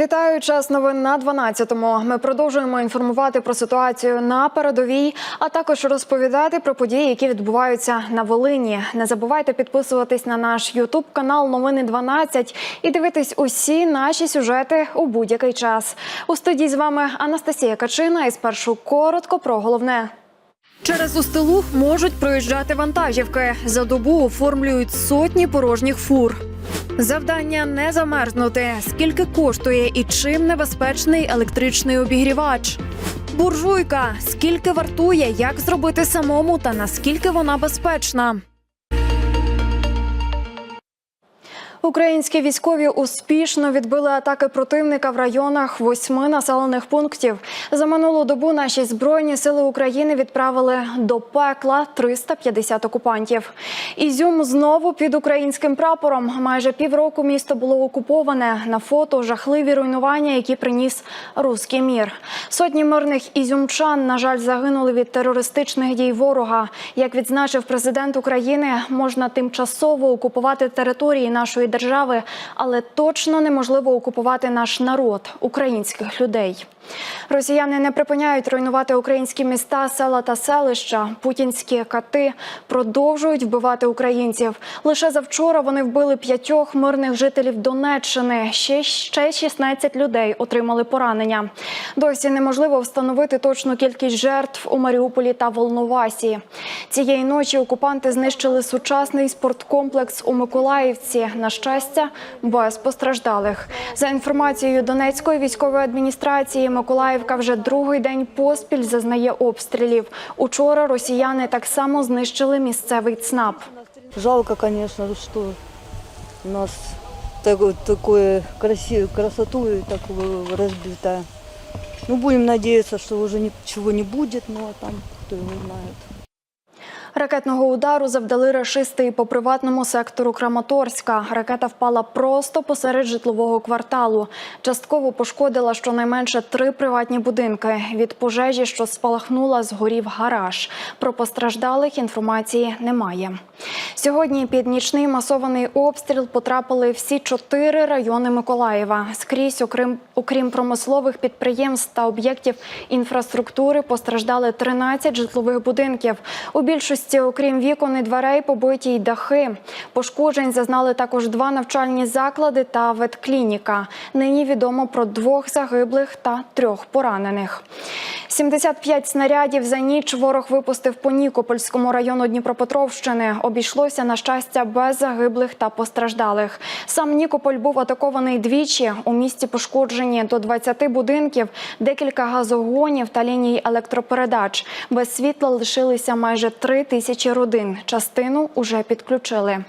Вітаю час новин на 12-му. Ми продовжуємо інформувати про ситуацію на передовій, а також розповідати про події, які відбуваються на Волині. Не забувайте підписуватись на наш Ютуб канал Новини 12 і дивитись усі наші сюжети у будь-який час. У студії з вами Анастасія Качина. І спершу коротко про головне. Через Устилух можуть проїжджати вантажівки. За добу оформлюють сотні порожніх фур. Завдання не замерзнути. Скільки коштує і чим небезпечний електричний обігрівач? Буржуйка. Скільки вартує, як зробити самому та наскільки вона безпечна? Українські військові успішно відбили атаки противника в районах восьми населених пунктів. За минулу добу наші збройні сили України відправили до пекла 350 окупантів. Ізюм знову під українським прапором. Майже півроку місто було окуповане. На фото жахливі руйнування, які приніс руський мір. Сотні мирних ізюмчан, на жаль, загинули від терористичних дій ворога. Як відзначив президент України, можна тимчасово окупувати території нашої держави, але точно неможливо окупувати наш народ, українських людей. Росіяни не припиняють руйнувати українські міста, села та селища. Путінські кати продовжують вбивати українців. Лише завчора вони вбили п'ятьох мирних жителів Донеччини. Ще ще 16 людей отримали поранення. Досі неможливо встановити точну кількість жертв у Маріуполі та Волновасі. Цієї ночі окупанти знищили сучасний спорткомплекс у Миколаївці. На щастя, без постраждалих. За інформацією Донецької військової адміністрації, Миколаївка вже другий день поспіль зазнає обстрілів. Учора росіяни так само знищили місцевий ЦНАП. Жалко, звісно, що у нас так- такое красивое, красоту так разбитое. Ну, будемо сподіватися, що вже нічого не буде, але там хто його знает. Ракетного удару завдали рашисти і по приватному сектору Краматорська. Ракета впала просто посеред житлового кварталу. Частково пошкодила щонайменше три приватні будинки. Від пожежі, що спалахнула, згорів гараж. Про постраждалих інформації немає. Сьогодні під нічний масований обстріл потрапили всі чотири райони Миколаєва. Скрізь, окрім, окрім промислових підприємств та об'єктів інфраструктури, постраждали 13 житлових будинків. У більшості, окрім вікон і дверей, побиті й дахи. Пошкоджень зазнали також два навчальні заклади та ветклініка. Нині відомо про двох загиблих та трьох поранених. 75 снарядів за ніч ворог випустив по Нікопольському району Дніпропетровщини. Обійшлося на щастя без загиблих та постраждалих. Сам Нікополь був атакований двічі. У місті пошкоджені до 20 будинків, декілька газогонів та ліній електропередач. Без світла лишилися майже 3 тисячі родин. Частину уже підключили.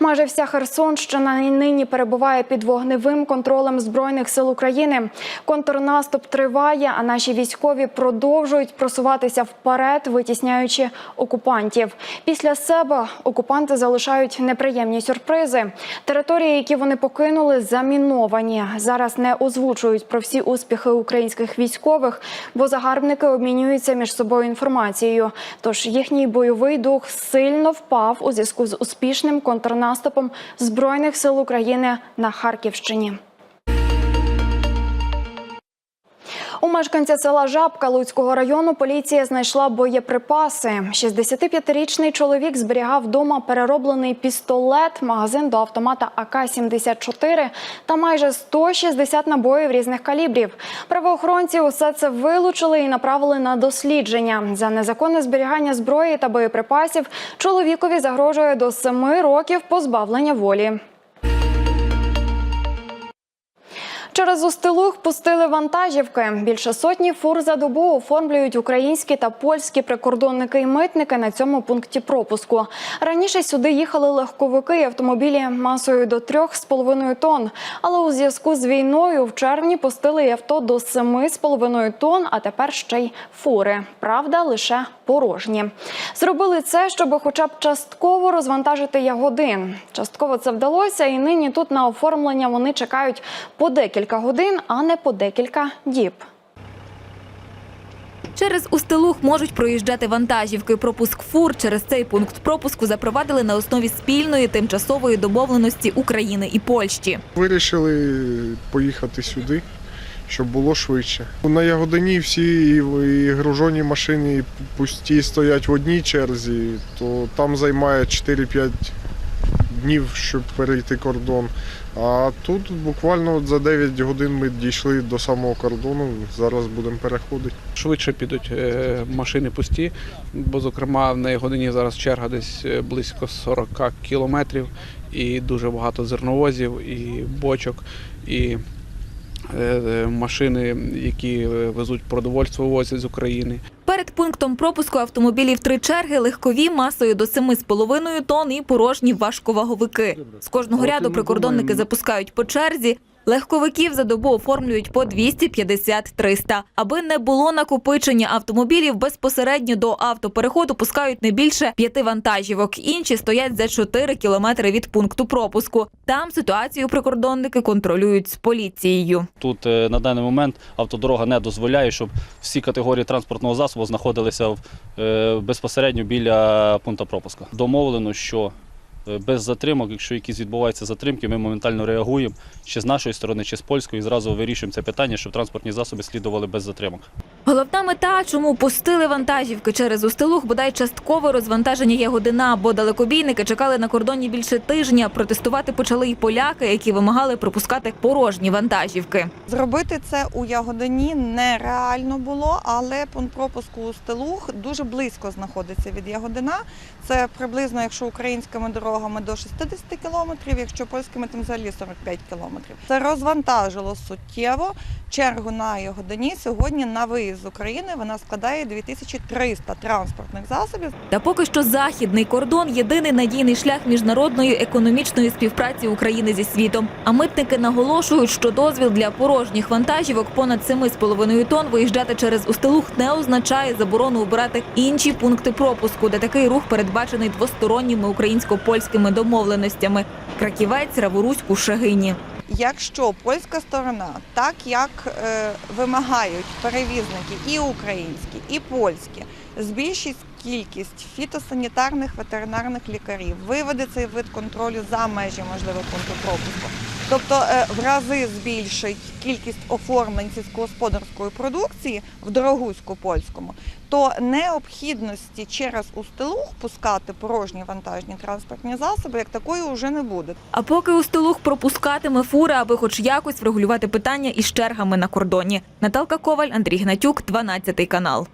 Майже вся Херсонщина нині перебуває під вогневим контролем збройних сил України. Контрнаступ триває, а наші військові продовжують просуватися вперед, витісняючи окупантів. Після себе окупанти залишають неприємні сюрпризи. Території, які вони покинули, заміновані. Зараз не озвучують про всі успіхи українських військових, бо загарбники обмінюються між собою інформацією. Тож їхній бойовий дух сильно впав у зв'язку з успішним контрнаступом збройних сил України на Харківщині. У мешканця села Жабка Луцького району поліція знайшла боєприпаси. 65-річний чоловік зберігав вдома перероблений пістолет, магазин до автомата АК-74 та майже 160 набоїв різних калібрів. Правоохоронці усе це вилучили і направили на дослідження. За незаконне зберігання зброї та боєприпасів чоловікові загрожує до 7 років позбавлення волі. Через Устилух пустили вантажівки. Більше сотні фур за добу оформлюють українські та польські прикордонники і митники на цьому пункті пропуску. Раніше сюди їхали легковики і автомобілі масою до 3,5 тонн. Але у зв'язку з війною в червні пустили і авто до 7,5 тонн, а тепер ще й фури. Правда, лише порожні. Зробили це, щоб хоча б частково розвантажити ягодин. Частково це вдалося, і нині тут на оформлення вони чекають по декілька годин, а не по декілька діб. Через Устилух можуть проїжджати вантажівки. Пропуск фур через цей пункт пропуску запровадили на основі спільної тимчасової домовленості України і Польщі. Вирішили поїхати сюди, щоб було швидше. На Ягодині всі і, і гружені машини і пусті стоять в одній черзі, то там займає 4-5 днів, щоб перейти кордон. А тут буквально от за 9 годин ми дійшли до самого кордону. Зараз будемо переходити. Швидше підуть е, машини пусті, бо, зокрема, в неї годині зараз черга десь е, близько 40 кілометрів, і дуже багато зерновозів, і бочок, і е, машини, які везуть продовольство, возять з України. Перед пунктом пропуску автомобілів три черги, легкові масою до 7,5 тонн і порожні важковаговики. З кожного ряду прикордонники запускають по черзі. Легковиків за добу оформлюють по 250-300. Аби не було накопичення автомобілів, безпосередньо до автопереходу пускають не більше п'яти вантажівок. Інші стоять за 4 кілометри від пункту пропуску. Там ситуацію прикордонники контролюють з поліцією. Тут е, на даний момент автодорога не дозволяє, щоб всі категорії транспортного засобу знаходилися е, безпосередньо біля пункту пропуску. Домовлено, що без затримок, якщо якісь відбуваються затримки, ми моментально реагуємо чи з нашої сторони, чи з польської, і зразу вирішуємо це питання, щоб транспортні засоби слідували без затримок. Головна мета, чому пустили вантажівки через Устилух, бодай часткове розвантаження Ягодина, бо далекобійники чекали на кордоні більше тижня. Протестувати почали й поляки, які вимагали пропускати порожні вантажівки. Зробити це у Ягодині нереально було, але пункт пропуску у Стелух дуже близько знаходиться від Ягодина. Це приблизно, якщо українськими дорогами до 60 кілометрів, якщо польськими, то взагалі 45 кілометрів. Це розвантажило суттєво. Чергу на Ягодині сьогодні на виїзд з України вона складає 2300 транспортних засобів. Та поки що західний кордон єдиний надійний шлях міжнародної економічної співпраці України зі світом. А митники наголошують, що дозвіл для порожніх вантажівок понад 7,5 тонн виїжджати через Устилух не означає заборону обирати інші пункти пропуску, де такий рух передбачений двосторонніми українсько-польськими домовленостями. Краківець, Раворуську, Шагині. Якщо польська сторона, так як е, вимагають перевізники і українські, і польські, збільшить кількість фітосанітарних ветеринарних лікарів, виведе цей вид контролю за межі можливого пункту пропуску. Тобто е, в рази збільшить кількість оформлень сільськогосподарської продукції в Дорогуську польському, то необхідності через Устилух пускати порожні вантажні транспортні засоби як такої вже не буде. А поки Устилух пропускатиме фури, аби хоч якось врегулювати питання із чергами на кордоні. Наталка Коваль, Андрій Гнатюк, 12 канал.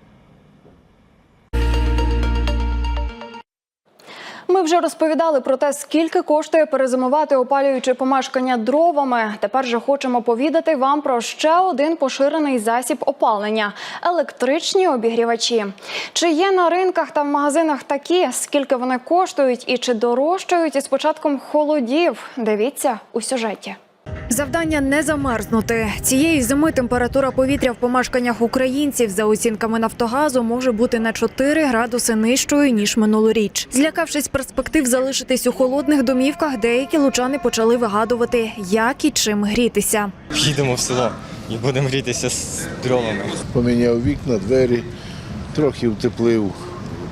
Ми вже розповідали про те, скільки коштує перезимувати опалюючи помешкання дровами. Тепер же хочемо повідати вам про ще один поширений засіб опалення електричні обігрівачі. Чи є на ринках та в магазинах такі, скільки вони коштують і чи дорожчають із початком холодів? Дивіться у сюжеті. Завдання не замерзнути. Цієї зими температура повітря в помешканнях українців за оцінками Нафтогазу може бути на 4 градуси нижчою ніж минулоріч. Злякавшись перспектив залишитись у холодних домівках, деякі лучани почали вигадувати, як і чим грітися. Їдемо в село і будемо грітися з дровами. поміняв вікна, двері, трохи втеплив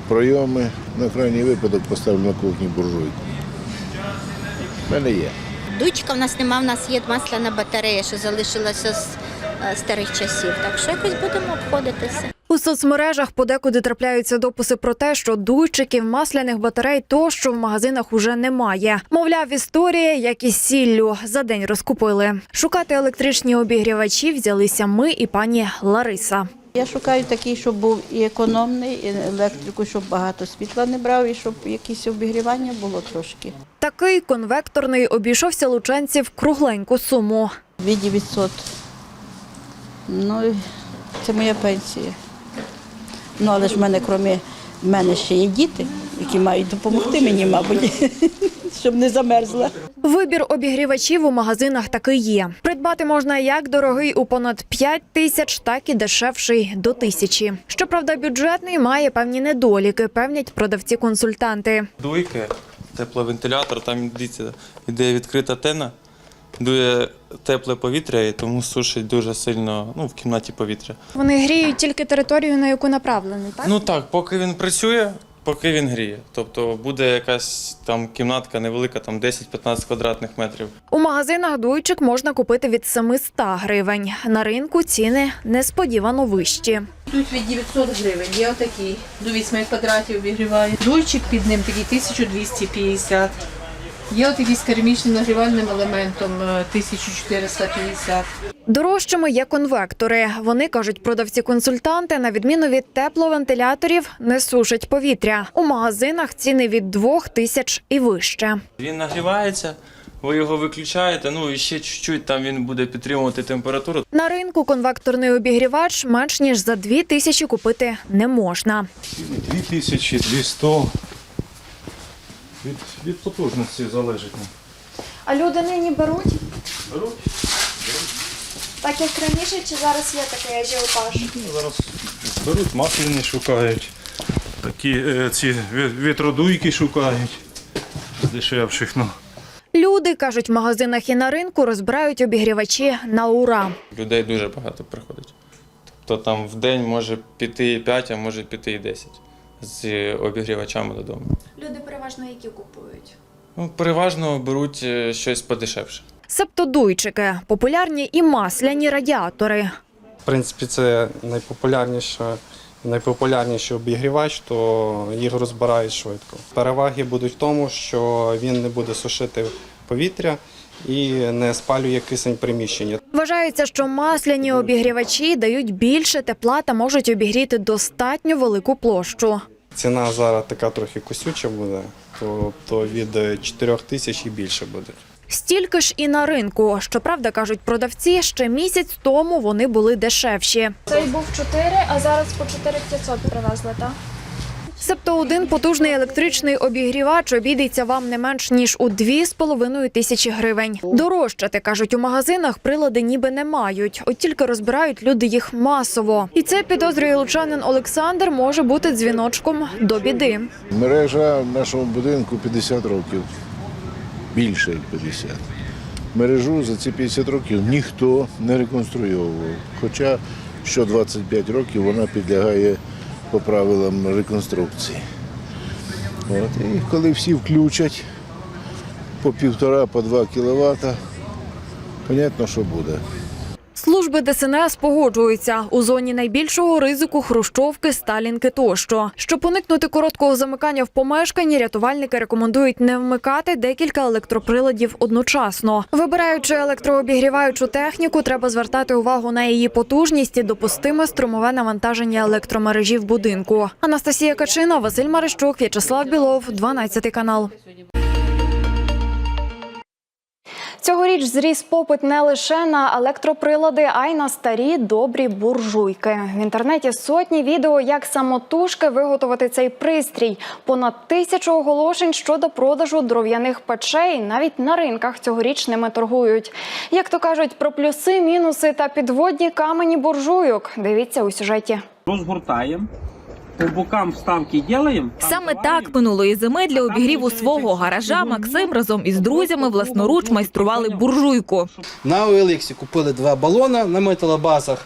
пройоми. На крайній випадок поставив на кухні буржуйку. У мене є. Дучка в нас нема, в нас є масляна батарея, що залишилася з е, старих часів. Так що якось будемо обходитися. У соцмережах подекуди трапляються дописи про те, що дуйчиків, масляних батарей тощо в магазинах уже немає. Мовляв, історія, як із сіллю, за день розкупили. Шукати електричні обігрівачі взялися ми і пані Лариса. Я шукаю такий, щоб був і економний, і електрику, щоб багато світла не брав, і щоб якесь обігрівання було трошки. Такий конвекторний обійшовся лучанців кругленьку суму. 2900. Ну, це моя пенсія. Ну, але ж в мене, крім мене, ще є діти, які мають допомогти мені, мабуть, щоб не замерзла. Вибір обігрівачів у магазинах таки є. Придбати можна як дорогий у понад 5 тисяч, так і дешевший до тисячі. Щоправда, бюджетний має певні недоліки, певнять продавці-консультанти. Дуйки, тепловентилятор, там дивіться, іде відкрита тена, дує тепле повітря і тому сушить дуже сильно ну, в кімнаті повітря. Вони гріють тільки територію, на яку направлений, так? Ну так, поки він працює, поки він гріє. Тобто буде якась там кімнатка невелика, там 10-15 квадратних метрів. У магазинах дуйчик можна купити від 700 гривень. На ринку ціни несподівано вищі. Тут від 900 гривень. Є отакий. До 8 квадратів обігріває. Дуйчик під ним такий 1250. Є отакий з керамічним нагрівальним елементом е, 1450. Дорожчими є конвектори. Вони кажуть, продавці-консультанти, на відміну від тепловентиляторів, не сушать повітря. У магазинах ціни від 2 тисяч і вище. Він нагрівається, ви його виключаєте, ну і ще чуть-чуть там він буде підтримувати температуру. На ринку конвекторний обігрівач менш ніж за 2 тисячі купити не можна. 2200. Від, від потужності залежить. А люди нині беруть Беруть. так як раніше, чи зараз є такий ажіотаж? Ну, зараз беруть, масляні шукають. Такі е, ці ві- вітродуйки шукають. з Дешевших, ну. Люди кажуть, в магазинах і на ринку розбирають обігрівачі на ура. Людей дуже багато приходить. Тобто там в день може піти і 5, а може піти і 10 з обігрівачами додому. Люди переважно які купують. Ну, переважно беруть е, щось подешевше. Септодуйчики популярні і масляні радіатори. В принципі, це найпопулярніше, найпопулярніший обігрівач, то їх розбирають швидко. Переваги будуть в тому, що він не буде сушити повітря і не спалює кисень приміщення. Вважається, що масляні обігрівачі дають більше тепла та можуть обігріти достатньо велику площу. Ціна зараз така трохи косюча буде, то, то від 4 тисяч і більше буде. Стільки ж і на ринку. Щоправда, кажуть продавці, ще місяць тому вони були дешевші. Цей був 4, а зараз по 4500 привезли, так? Себто один потужний електричний обігрівач обійдеться вам не менш ніж у 2,5 тисячі гривень. Дорожчати, кажуть, у магазинах прилади ніби не мають, от тільки розбирають люди їх масово. І це підозрює лучанин Олександр може бути дзвіночком до біди. Мережа в нашому будинку 50 років. Більше як 50. Мережу за ці 50 років ніхто не реконструйовував. Хоча що 25 років вона підлягає по правилам реконструкції. От. І коли всі включать по півтора, по два кіловата, понятно, що буде. Служби ДСНС погоджуються у зоні найбільшого ризику хрущовки, сталінки тощо. Щоб уникнути короткого замикання в помешканні, рятувальники рекомендують не вмикати декілька електроприладів одночасно. Вибираючи електрообігріваючу техніку, треба звертати увагу на її потужність і допустиме струмове навантаження електромережі в будинку. Анастасія Качина, Василь Марищук, В'ячеслав Білов, 12 канал. Цьогоріч зріс попит не лише на електроприлади, а й на старі добрі буржуйки. В інтернеті сотні відео, як самотужки виготовити цей пристрій. Понад тисячу оголошень щодо продажу дров'яних печей. Навіть на ринках цьогоріч ними торгують. Як то кажуть, про плюси, мінуси та підводні камені буржуйок. Дивіться у сюжеті. Розгортаємо, по бокам вставки робимо. Саме так минулої зими для обігріву свого гаража Максим разом із друзями власноруч майстрували буржуйку. На OLX купили два балона на металобазах,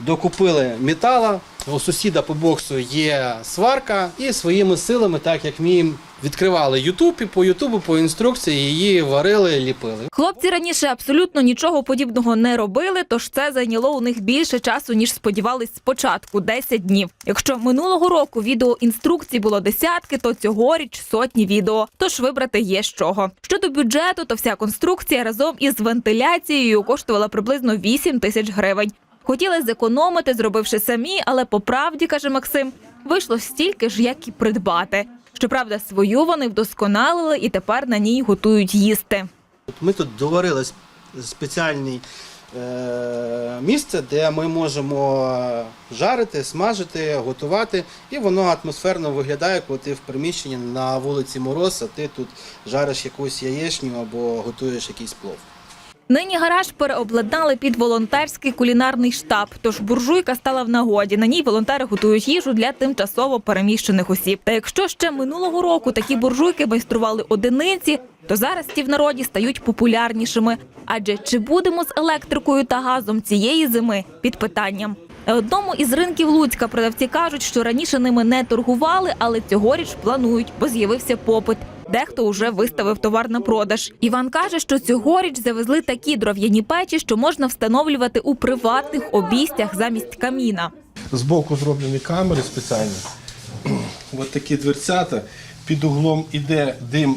докупили метала. У сусіда по боксу є сварка, і своїми силами, так як вміємо, відкривали Ютуб і по Ютубу, по інструкції її варили, ліпили. Хлопці раніше абсолютно нічого подібного не робили, тож це зайняло у них більше часу, ніж сподівались спочатку 10 днів. Якщо минулого року відео інструкцій було десятки, то цьогоріч сотні відео. Тож вибрати є з чого. Щодо бюджету, то вся конструкція разом із вентиляцією коштувала приблизно 8 тисяч гривень. Хотіли зекономити, зробивши самі, але по правді, каже Максим, вийшло стільки ж, як і придбати. Щоправда, свою вони вдосконалили і тепер на ній готують їсти. Ми тут доварили спеціальне місце, де ми можемо жарити, смажити, готувати, і воно атмосферно виглядає, коли ти в приміщенні на вулиці Мороз, а ти тут жариш якусь яєчню або готуєш якийсь плов. Нині гараж переобладнали під волонтерський кулінарний штаб. Тож буржуйка стала в нагоді. На ній волонтери готують їжу для тимчасово переміщених осіб. Та якщо ще минулого року такі буржуйки майстрували одиниці, то зараз ті в народі стають популярнішими. Адже чи будемо з електрикою та газом цієї зими під питанням. На одному із ринків Луцька продавці кажуть, що раніше ними не торгували, але цьогоріч планують, бо з'явився попит. Дехто уже виставив товар на продаж. Іван каже, що цьогоріч завезли такі дров'яні печі, що можна встановлювати у приватних обійстях замість каміна. Збоку зроблені камери спеціальні. Ось такі дверцята. Під углом іде дим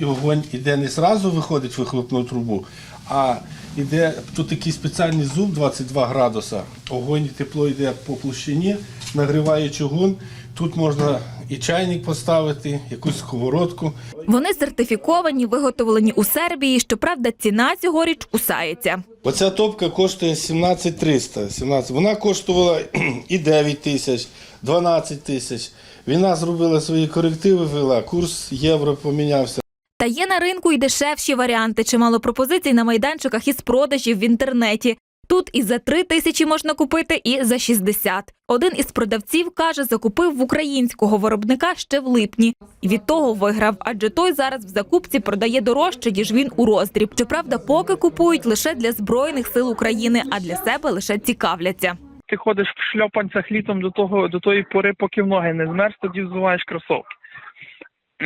і вогонь іде не зразу виходить в вихлопну трубу, а іде тут такий спеціальний зуб 22 градуса. Огонь і тепло йде по площині, нагріває чугун. Тут можна і чайник поставити, якусь сковородку. Вони сертифіковані, виготовлені у Сербії. Щоправда, ціна цьогоріч кусається. Оця топка коштує 17 300. 17. Вона коштувала і 9 тисяч, 12 тисяч. Війна зробила свої корективи, вела, курс євро помінявся. Та є на ринку і дешевші варіанти. Чимало пропозицій на майданчиках із продажів в інтернеті. Тут і за 3 тисячі можна купити, і за 60. Один із продавців каже, закупив в українського виробника ще в липні. І від того виграв, адже той зараз в закупці продає дорожче, ніж він у роздріб. Щоправда, поки купують лише для збройних сил України, а для себе лише цікавляться. ти ходиш в шльопанцях літом до того до тої пори, поки в ноги не змерз, тоді взуваєш кросовки.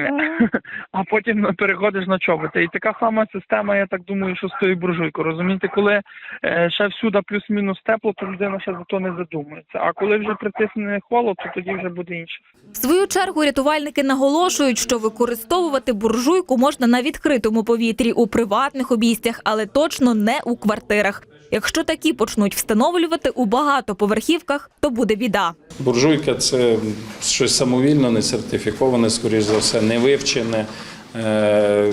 А потім переходиш на чоботи. І така сама система, я так думаю, що з тою буржуйкою. Розумієте, коли е, ще всюди плюс-мінус тепло, то людина ще за то не задумується. А коли вже притисне холод, то тоді вже буде інше. В свою чергу рятувальники наголошують, що використовувати буржуйку можна на відкритому повітрі у приватних обійстях, але точно не у квартирах. Якщо такі почнуть встановлювати у багатоповерхівках, то буде біда. Буржуйка це щось самовільно, не сертифіковане, скоріш за все, не вивчене. Е,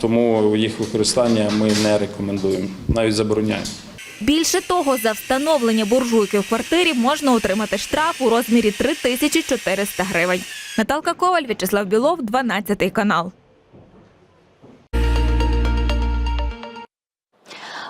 Тому їх використання ми не рекомендуємо, навіть забороняємо. Більше того, за встановлення буржуйки в квартирі можна отримати штраф у розмірі 3400 гривень. Наталка Коваль, В'ячеслав Білов, 12 канал.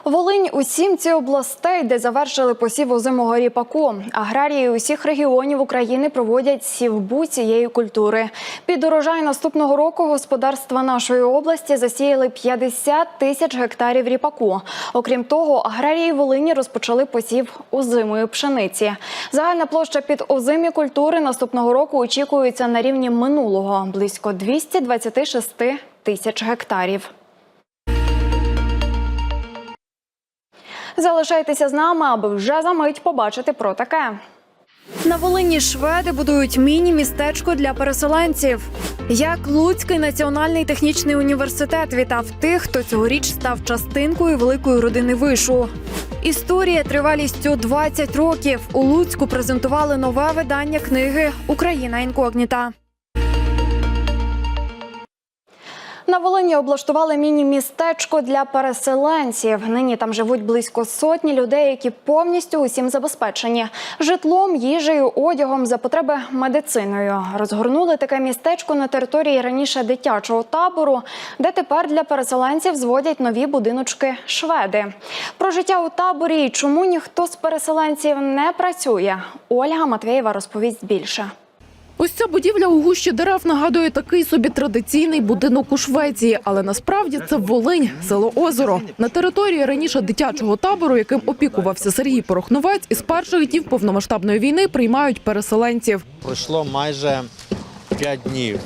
Волинь у сімці областей, де завершили посів озимого ріпаку. Аграрії усіх регіонів України проводять сівбу цієї культури. Під урожай наступного року господарства нашої області засіяли 50 тисяч гектарів ріпаку. Окрім того, аграрії Волині розпочали посів озимої пшениці. Загальна площа під озимі культури наступного року очікується на рівні минулого близько 226 тисяч гектарів. Залишайтеся з нами, аби вже за мить побачити про таке. На Волині шведи будують міні-містечко для переселенців. Як Луцький національний технічний університет вітав тих, хто цьогоріч став частинкою великої родини вишу. Історія тривалістю 20 років. У Луцьку презентували нове видання книги Україна інкогніта. На Волині облаштували міні-містечко для переселенців. Нині там живуть близько сотні людей, які повністю усім забезпечені житлом, їжею, одягом за потреби медициною. Розгорнули таке містечко на території раніше дитячого табору, де тепер для переселенців зводять нові будиночки шведи. Про життя у таборі і чому ніхто з переселенців не працює. Ольга Матвєєва розповість більше. Ось ця будівля у гущі дерев нагадує такий собі традиційний будинок у Швеції, але насправді це Волинь, село Озеро. На території раніше дитячого табору, яким опікувався Сергій Порохновець, із перших днів повномасштабної війни приймають переселенців. Пройшло майже п'ять днів.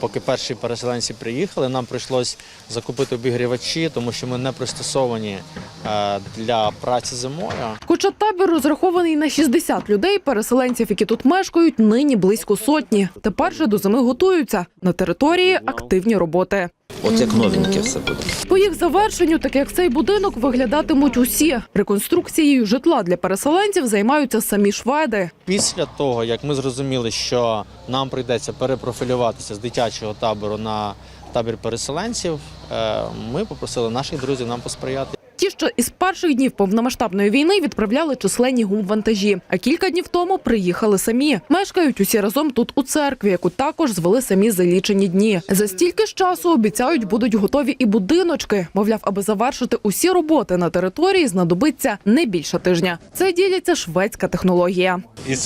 Поки перші переселенці приїхали, нам прийшлось закупити обігрівачі, тому що ми не пристосовані е, для праці зимою. Хоча табір розрахований на 60 людей, переселенців, які тут мешкають, нині близько сотні. Тепер же до зими готуються. На території активні роботи. От як новеньке все буде. По їх завершенню, так як цей будинок, виглядатимуть усі. Реконструкцією житла для переселенців займаються самі шведи. Після того, як ми зрозуміли, що нам прийдеться перепрофілюватися з дитячого табору на табір переселенців, е, ми попросили наших друзів нам посприяти. Ті, що із перших днів повномасштабної війни відправляли численні гумвантажі, а кілька днів тому приїхали самі. Мешкають усі разом тут у церкві, яку також звели самі за лічені дні. За стільки ж часу обіцяють, будуть готові і будиночки. Мовляв, аби завершити усі роботи на території, знадобиться не більше тижня. Це діляться шведська технологія. Vi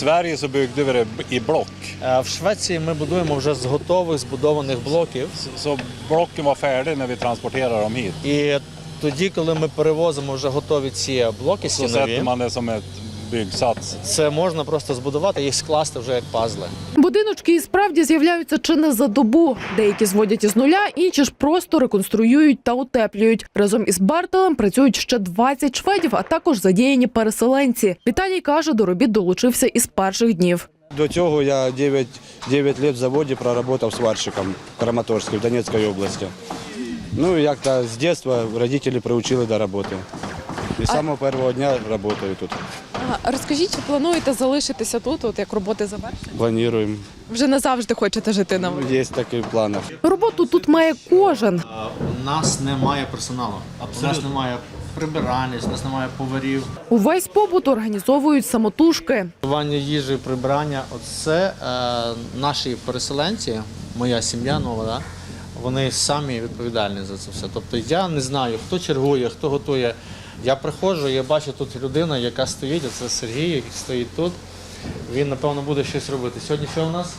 det i block. Е, В Швеції ми будуємо вже з готових збудованих блоків. Färdiga när vi transporterade dem hit. І тоді, коли ми перевозимо вже готові ці блоки byggsats. це можна просто збудувати, їх скласти вже як пазли. Будиночки і справді з'являються чи не за добу. Деякі зводять із нуля, інші ж просто реконструюють та утеплюють. Разом із Бартелем працюють ще 20 шведів, а також задіяні переселенці. Віталій каже, до робіт долучився із перших днів. До цього я 9, 9 років в заводі проработав сварщиком в Краматорській, в Донецькій області. Ну як-то з дитинства родителі приучили до роботи. І з самого першого дня працюю тут. Розкажіть, чи плануєте залишитися тут, от як роботи завершені? Плануємо. Вже назавжди хочете жити на вулиці? Є такі плани. Роботу тут має кожен. У нас немає персоналу. У нас немає прибиральниць, у нас немає поварів. Увесь побут організовують самотужки. Готування їжі, прибирання оце е, наші переселенці, моя сім'я нова, да? Вони самі відповідальні за це все. Тобто я не знаю, хто чергує, хто готує. Я приходжу, я бачу тут людина, яка стоїть, це Сергій, який стоїть тут. Він, напевно, буде щось робити. Сьогодні що у нас?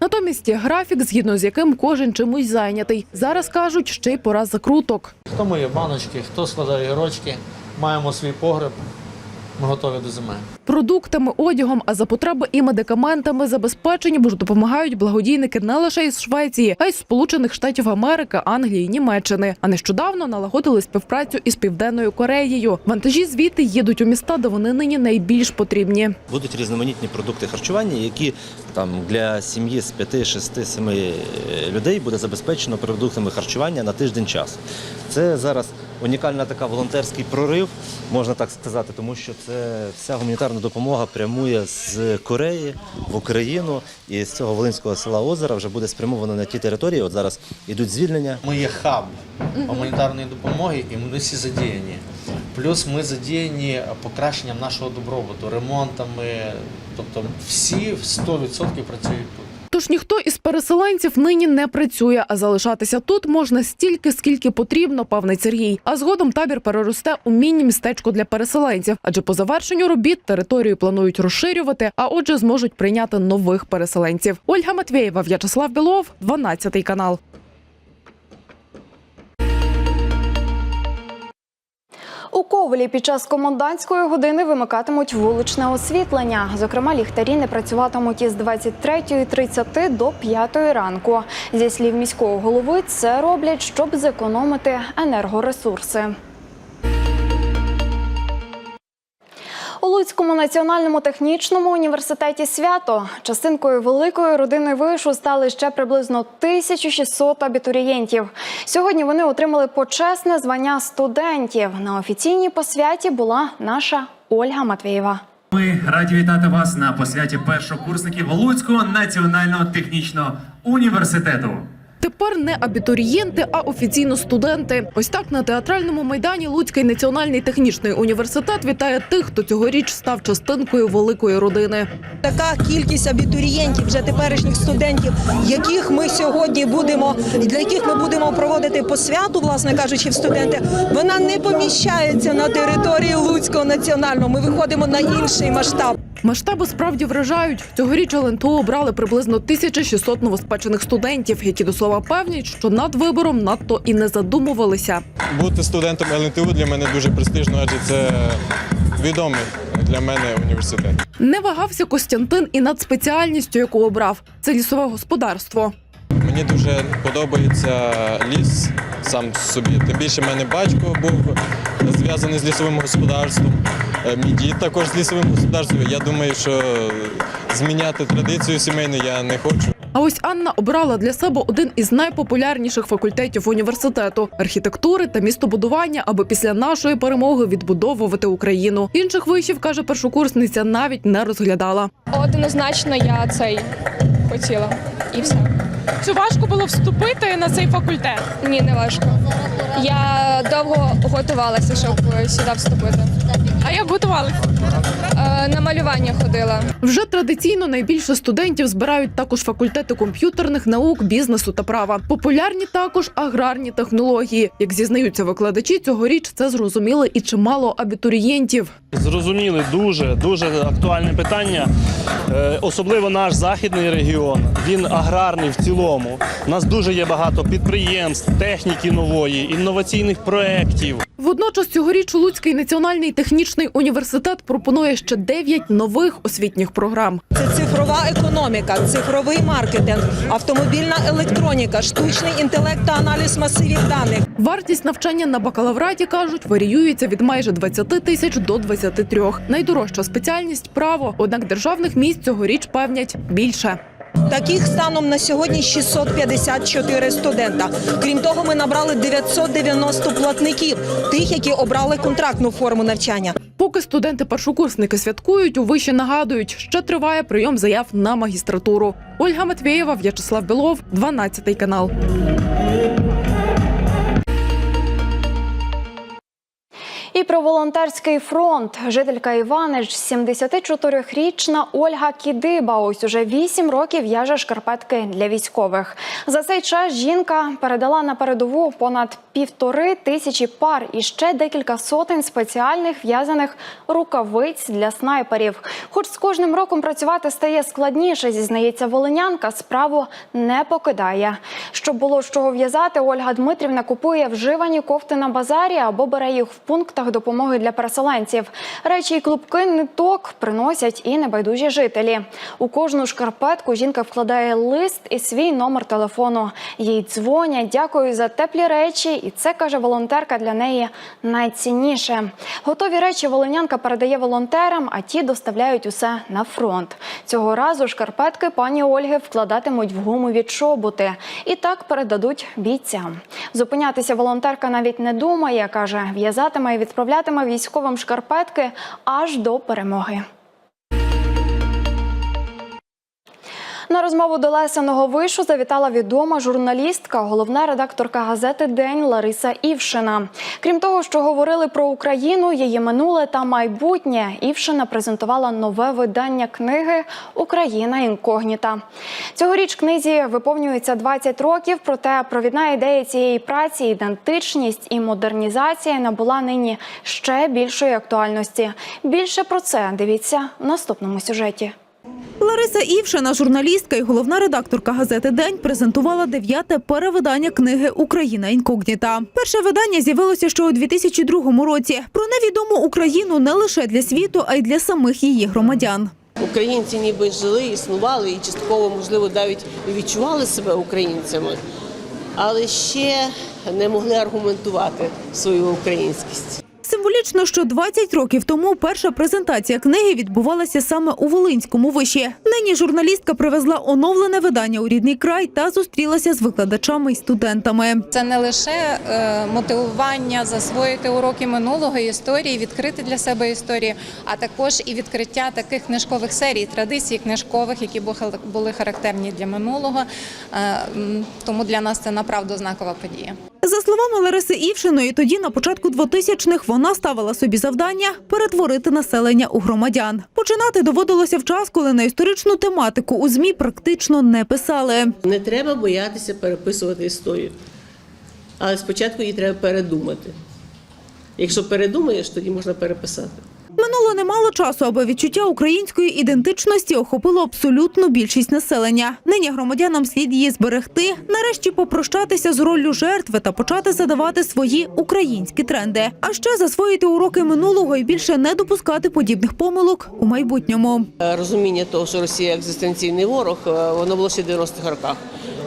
Натомість є графік, згідно з яким кожен чимось зайнятий. Зараз кажуть, ще й пора закруток. Хто миє баночки, хто складає гірочки. Маємо свій погреб. Ми готові до зими. Продуктами, одягом, а за потреби і медикаментами забезпечені, бо ж допомагають благодійники не лише із Швеції, а й з Сполучених Штатів Америки, Англії, Німеччини. А нещодавно налагодили співпрацю із Південною Кореєю. Вантажі звідти їдуть у міста, де вони нині найбільш потрібні. Будуть різноманітні продукти харчування, які там для сім'ї з 5, 6, 7 людей буде забезпечено продуктами харчування на тиждень часу. Це зараз унікальна така волонтерський прорив, можна так сказати, тому що це вся гуманітарна допомога прямує з Кореї в Україну, і з цього Волинського села Озера вже буде спрямовано на ті території. От зараз ідуть звільнення. Ми є хаб гуманітарної допомоги, і ми всі задіяні. Плюс ми задіяні покращенням нашого добробуту, ремонтами. Тобто всі 100% працюють тут. Тож ніхто із переселенців нині не працює, а залишатися тут можна стільки, скільки потрібно, певний Сергій. А згодом табір переросте у міні-містечко для переселенців, адже по завершенню робіт територію планують розширювати, а отже, зможуть прийняти нових переселенців. Ольга Матвєєва, В'ячеслав Білов, 12 канал. У Ковелі під час комендантської години вимикатимуть вуличне освітлення. Зокрема, ліхтарі не працюватимуть із 23.30 до 5 ранку. Зі слів міського голови, це роблять, щоб зекономити енергоресурси. Луцькому національному технічному університеті свято частинкою великої родини вишу стали ще приблизно 1600 абітурієнтів. Сьогодні вони отримали почесне звання студентів. На офіційній посвяті була наша Ольга Матвієва. Ми раді вітати вас на посвяті першокурсників Луцького національного технічного університету. Тепер не абітурієнти, а офіційно студенти. Ось так на театральному майдані Луцький національний технічний університет вітає тих, хто цьогоріч став частинкою великої родини. Така кількість абітурієнтів, вже теперішніх студентів, яких ми сьогодні будемо для яких ми будемо проводити посвяту, власне кажучи, в студенти, вона не поміщається на території Луцького національного. Ми виходимо на інший масштаб. Масштаби справді вражають. Цьогоріч ЛНТУ обрали приблизно 1600 новоспечених студентів, які до слова певнять, що над вибором надто і не задумувалися. Бути студентом ЛНТУ для мене дуже престижно, адже це відомий для мене університет. Не вагався Костянтин і над спеціальністю, яку обрав це лісове господарство. Мені дуже подобається ліс сам собі. Тим більше в мене батько був зв'язаний з лісовим господарством. Е, Мій дід також з лісовим господарством. Я думаю, що зміняти традицію сімейну я не хочу. А ось Анна обрала для себе один із найпопулярніших факультетів університету архітектури та містобудування, аби після нашої перемоги відбудовувати Україну. Інших вишів каже першокурсниця, навіть не розглядала. Однозначно я цей хотіла. І все. Чи важко було вступити на цей факультет? Ні, не важко. Я довго готувалася, щоб сюди вступити. А як готувалися? Е, На малювання ходила. Вже традиційно найбільше студентів збирають також факультети комп'ютерних наук, бізнесу та права. Популярні також аграрні технології. Як зізнаються викладачі, цьогоріч це зрозуміли і чимало абітурієнтів. Зрозуміли дуже дуже актуальне питання. Е, Особливо наш західний регіон. Він аграрний в цілому. У нас дуже є багато підприємств, техніки нової, інноваційних проєктів. Водночас цьогоріч Луцький національний технічний університет пропонує ще 9 нових освітніх програм. Це цифрова економіка, цифровий маркетинг, автомобільна електроніка, штучний інтелект та аналіз масивів даних. Вартість навчання на бакалавраті кажуть варіюється від майже 20 тисяч до 23. Найдорожча спеціальність право. Однак державних місць цьогоріч певнять більше. Таких станом на сьогодні 654 студента. Крім того, ми набрали 990 платників, тих, які обрали контрактну форму навчання. Поки студенти-першокурсники святкують, у виші нагадують, ще триває прийом заяв на магістратуру. Ольга Матвєєва, В'ячеслав Білов, 12 канал. І про волонтерський фронт. Жителька Іванич, 74-річна Ольга Кідиба. Ось уже 8 років в'яже шкарпетки для військових. За цей час жінка передала на передову понад півтори тисячі пар і ще декілька сотень спеціальних в'язаних рукавиць для снайперів. Хоч з кожним роком працювати стає складніше, зізнається волинянка, справу не покидає. Щоб було з чого в'язати, Ольга Дмитрівна купує вживані кофти на базарі або бере їх в пунктах допомоги для переселенців. Речі і клубки ниток приносять і небайдужі жителі. У кожну шкарпетку жінка вкладає лист і свій номер телефону. Їй дзвонять, дякую за теплі речі, і це каже волонтерка для неї найцінніше. Готові речі волинянка передає волонтерам, а ті доставляють усе на фронт. Цього разу шкарпетки пані Ольги вкладатимуть в гумові чоботи і так передадуть бійцям. Зупинятися волонтерка навіть не думає, каже, в'язатиме і відправлятиме військовим шкарпетки аж до перемоги. На розмову до Лесеного вишу завітала відома журналістка, головна редакторка газети День Лариса Івшина. Крім того, що говорили про Україну, її минуле та майбутнє. Івшина презентувала нове видання книги Україна інкогніта. Цьогоріч книзі виповнюється 20 років. Проте провідна ідея цієї праці, ідентичність і модернізація набула нині ще більшої актуальності. Більше про це дивіться в наступному сюжеті. Лариса Івшина, журналістка і головна редакторка газети День, презентувала дев'яте перевидання книги Україна інкогніта. Перше видання з'явилося ще у 2002 році. Про невідому Україну не лише для світу, а й для самих її громадян. Українці ніби жили, існували і частково, можливо, навіть відчували себе українцями, але ще не могли аргументувати свою українськість. Символічно, що 20 років тому перша презентація книги відбувалася саме у Волинському виші. Нині журналістка привезла оновлене видання у рідний край та зустрілася з викладачами і студентами. Це не лише е, мотивування засвоїти уроки минулого історії, відкрити для себе історію, а також і відкриття таких книжкових серій, традицій книжкових, які бу- були характерні для минулого. Е, Тому для нас це направду знакова подія. За словами Лариси Івшиної, тоді на початку 2000-х вона ставила собі завдання перетворити населення у громадян. Починати доводилося в час, коли на історичну тематику у змі практично не писали. Не треба боятися переписувати історію, але спочатку її треба передумати. Якщо передумаєш, тоді можна переписати. Минуло немало часу, аби відчуття української ідентичності охопило абсолютну більшість населення. Нині громадянам слід її зберегти, нарешті попрощатися з роллю жертви та почати задавати свої українські тренди. А ще засвоїти уроки минулого і більше не допускати подібних помилок у майбутньому. Е, Розуміння того, що Росія екзистенційний ворог, е, воно було ще в 90-х роках.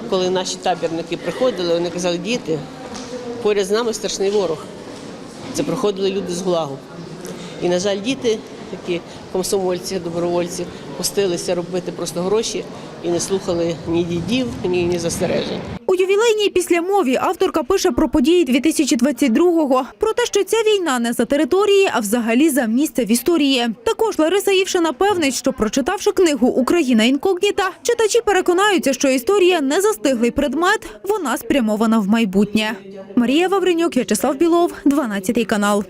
Коли наші табірники приходили, вони казали, діти, поряд з нами страшний ворог. Це приходили люди з ГУЛАГу. І, на жаль, діти, такі комсомольці, добровольці, пустилися робити просто гроші і не слухали ні дідів, ні, ні застережень. У ювілейній післямові авторка пише про події 2022-го, про те, що ця війна не за території, а взагалі за місце в історії. Також Лариса Івшина певнить, що прочитавши книгу Україна інкогніта, читачі переконаються, що історія не застиглий предмет, вона спрямована в майбутнє. Марія Вавренюк, В'ячеслав Білов, 12 канал.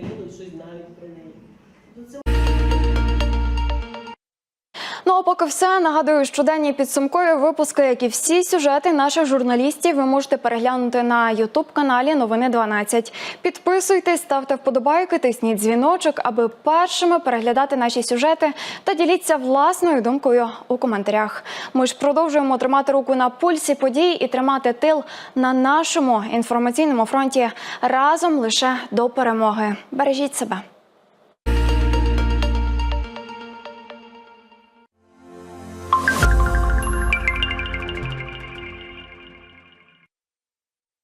Ну а поки все нагадую, щоденні підсумкові випуски, як і всі сюжети наших журналістів, ви можете переглянути на Ютуб каналі Новини 12. Підписуйтесь, ставте вподобайки, тисніть дзвіночок, аби першими переглядати наші сюжети та діліться власною думкою у коментарях. Ми ж продовжуємо тримати руку на пульсі подій і тримати тил на нашому інформаційному фронті разом лише до перемоги. Бережіть себе.